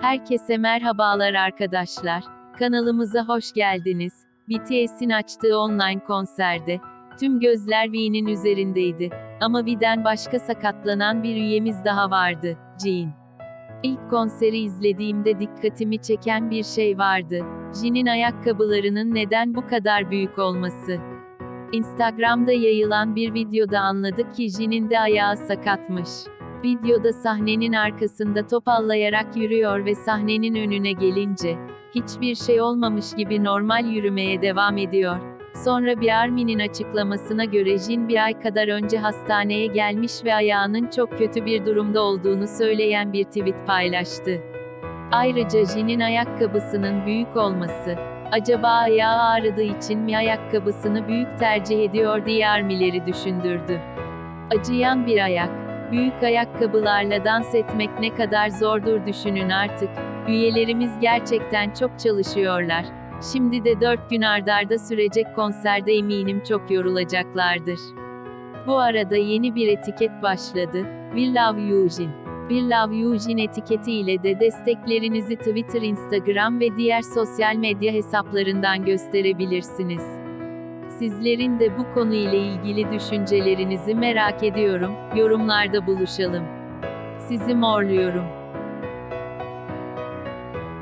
Herkese merhabalar arkadaşlar. Kanalımıza hoş geldiniz. BTS'in açtığı online konserde tüm gözler V'nin üzerindeydi. Ama V'den başka sakatlanan bir üyemiz daha vardı. Jean. İlk konseri izlediğimde dikkatimi çeken bir şey vardı. Jin'in ayakkabılarının neden bu kadar büyük olması. Instagram'da yayılan bir videoda anladık ki Jin'in de ayağı sakatmış. Videoda sahnenin arkasında topallayarak yürüyor ve sahnenin önüne gelince, hiçbir şey olmamış gibi normal yürümeye devam ediyor. Sonra bir Armin'in açıklamasına göre Jin bir ay kadar önce hastaneye gelmiş ve ayağının çok kötü bir durumda olduğunu söyleyen bir tweet paylaştı. Ayrıca Jin'in ayakkabısının büyük olması, acaba ayağı ağrıdığı için mi ayakkabısını büyük tercih ediyor diye Armileri düşündürdü. Acıyan bir ayak, Büyük ayakkabılarla dans etmek ne kadar zordur düşünün artık. Üyelerimiz gerçekten çok çalışıyorlar. Şimdi de 4 gün ardarda sürecek konserde eminim çok yorulacaklardır. Bu arada yeni bir etiket başladı. We Love Eugene. We Love Eugene etiketi ile de desteklerinizi Twitter, Instagram ve diğer sosyal medya hesaplarından gösterebilirsiniz. Sizlerin de bu konu ile ilgili düşüncelerinizi merak ediyorum. Yorumlarda buluşalım. Sizi morluyorum.